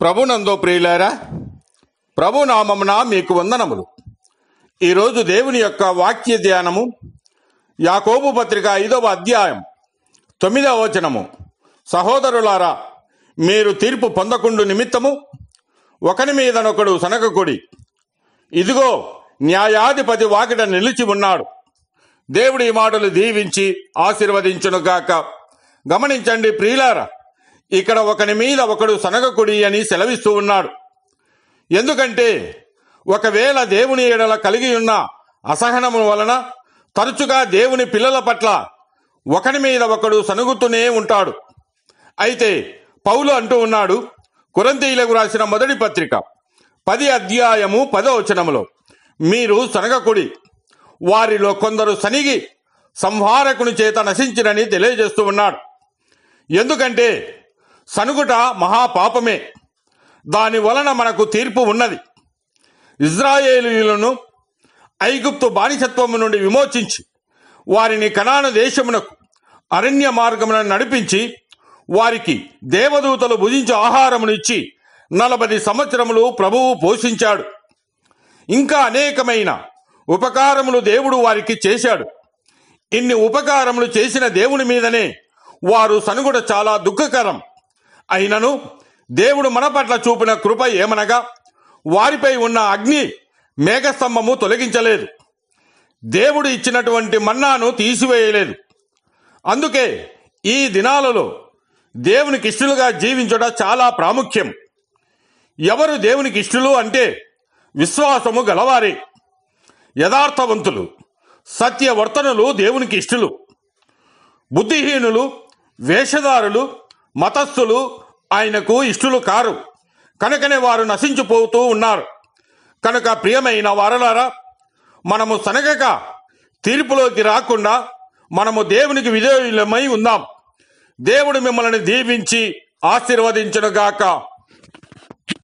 ప్రభునందో ప్రియులారా ప్రభునామమున మీకు వందనములు. ఈరోజు దేవుని యొక్క వాక్య ధ్యానము యాకోబు పత్రిక ఐదవ అధ్యాయం తొమ్మిదవ వచనము. సహోదరులారా మీరు తీర్పు పొందకుండు నిమిత్తము ఒకని మీదనొకడు సనగకుడి. ఇదిగో న్యాయాధిపతి వాకిట నిలిచి ఉన్నాడు. దేవుడి ఈ మాటలు దీవించి ఆశీర్వదించునుగాక. గమనించండి ప్రియులారా ఇక్కడ ఒకని మీద ఒకడు సనగకుడి అని సెలవిస్తూ ఉన్నాడు. ఎందుకంటే ఒకవేళ దేవుని ఎడల కలిగి ఉన్న అసహనము వలన తరచుగా దేవుని పిల్లల పట్ల ఒకని మీద ఒకడు సనుగుతూనే ఉంటాడు. అయితే పౌలు అంటూ ఉన్నాడు కురంతీలకు రాసిన మొదటి పత్రిక పది అధ్యాయము పదో వచనములో మీరు సనగకుడి వారిలో కొందరు సనిగి సంహారకుని చేత నశించినని తెలియజేస్తూ ఉన్నాడు. ఎందుకంటే సనుగుట మహాపాపమే. దాని వలన మనకు తీర్పు ఉన్నది. ఇజ్రాయేలీలను ఐగుప్తు బానిసత్వము నుండి విమోచించి వారిని కనాను దేశమునకు అరణ్య మార్గమున నడిపించి వారికి దేవదూతలు భుజించే ఆహారమునిచ్చి నలభై సంవత్సరములు ప్రభువు పోషించాడు. ఇంకా అనేకమైన ఉపకారములు దేవుడు వారికి చేశాడు. ఇన్ని ఉపకారములు చేసిన దేవుని మీదనే వారు సనుగుడ చాలా దుఃఖకరం. అయినను దేవుడు మన పట్ల చూపిన కృప ఏమనగా వారిపై ఉన్న అగ్ని మేఘస్తంభము తొలగించలేదు. దేవుడు ఇచ్చినటువంటి మన్నాను తీసివేయలేదు. అందుకే ఈ దినాలలో దేవునికి ఇష్టలుగా జీవించడం చాలా ప్రాముఖ్యం. ఎవరు దేవునికి ఇష్టలు అంటే విశ్వాసము గలవారే. యథార్థవంతులు సత్యవర్తనులు దేవునికి ఇష్టలు. బుద్ధిహీనులు వేషధారులు మతస్థులు ఆయనకు ఇష్టలు కారు. కనుకనే వారు నశించిపోతూ ఉన్నారు. కనుక ప్రియమైన వారలారా మనము సనగక తీర్పులోకి రాకుండా మనము దేవునికి విధేయులమై ఉందాం దేవుడు మిమ్మల్ని దీవించి ఆశీర్వదించునుగాక.